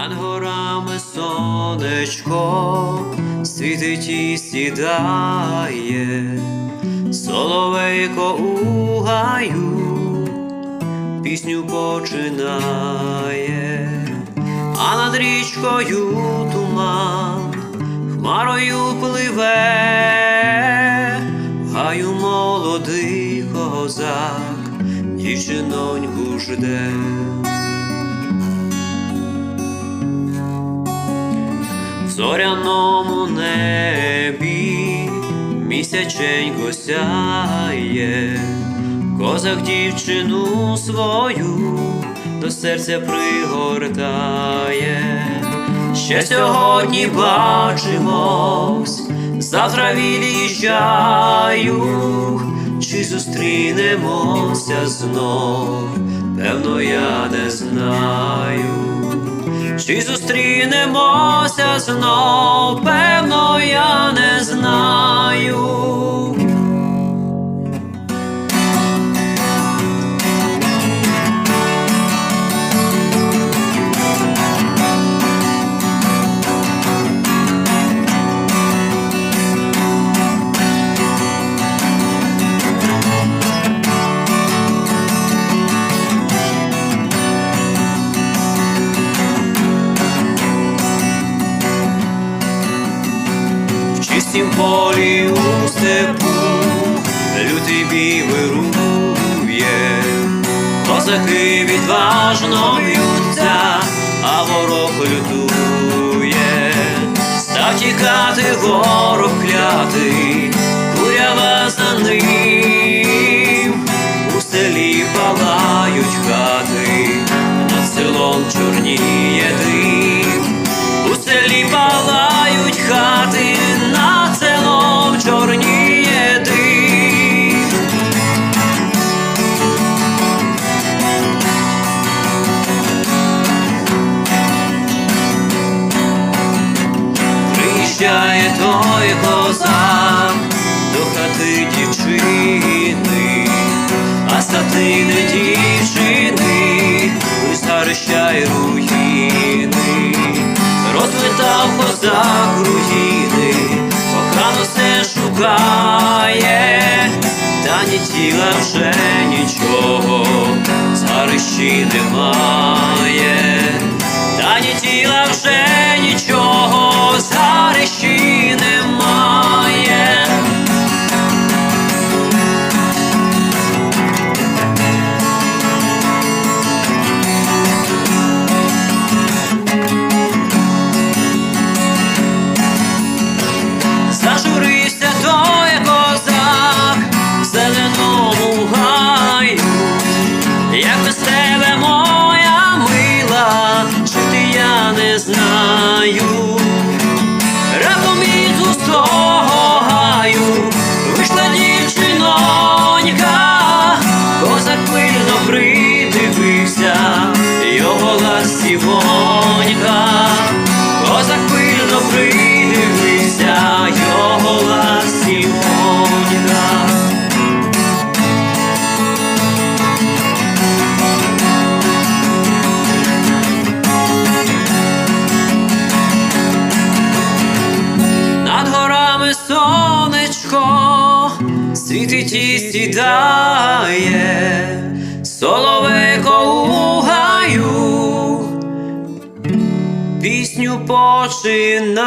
Над горами сонечко світить і сідає, соловейко у гаю пісню починає, а над річкою туман хмарою пливе, в гаю молодий козак, дівчиноньку жде. Зоряному небі місяченько сяє, козак дівчину свою до серця пригортає. Ще сьогодні бачимось, завтра від'їжджаю, чи зустрінемося знов, певно, я не знаю. Чи зустрінемося знов, певно, я не знаю. Чистім полі у степу лютий бій вирує, козаки відважно б'ються, а ворог лютує, став тікати ворог клятий, курява за ним, у селі палають хати, над селом чорніє козак до хати дівчини, а стати не дівчини, висгарища й руїни, розлетав козак руїни, кохану все шукає, та ні тіла вже нічого, згарищі немає, Раптом із усього гаю сонечко світить і сідає, соловейко у гаю, пісню починає.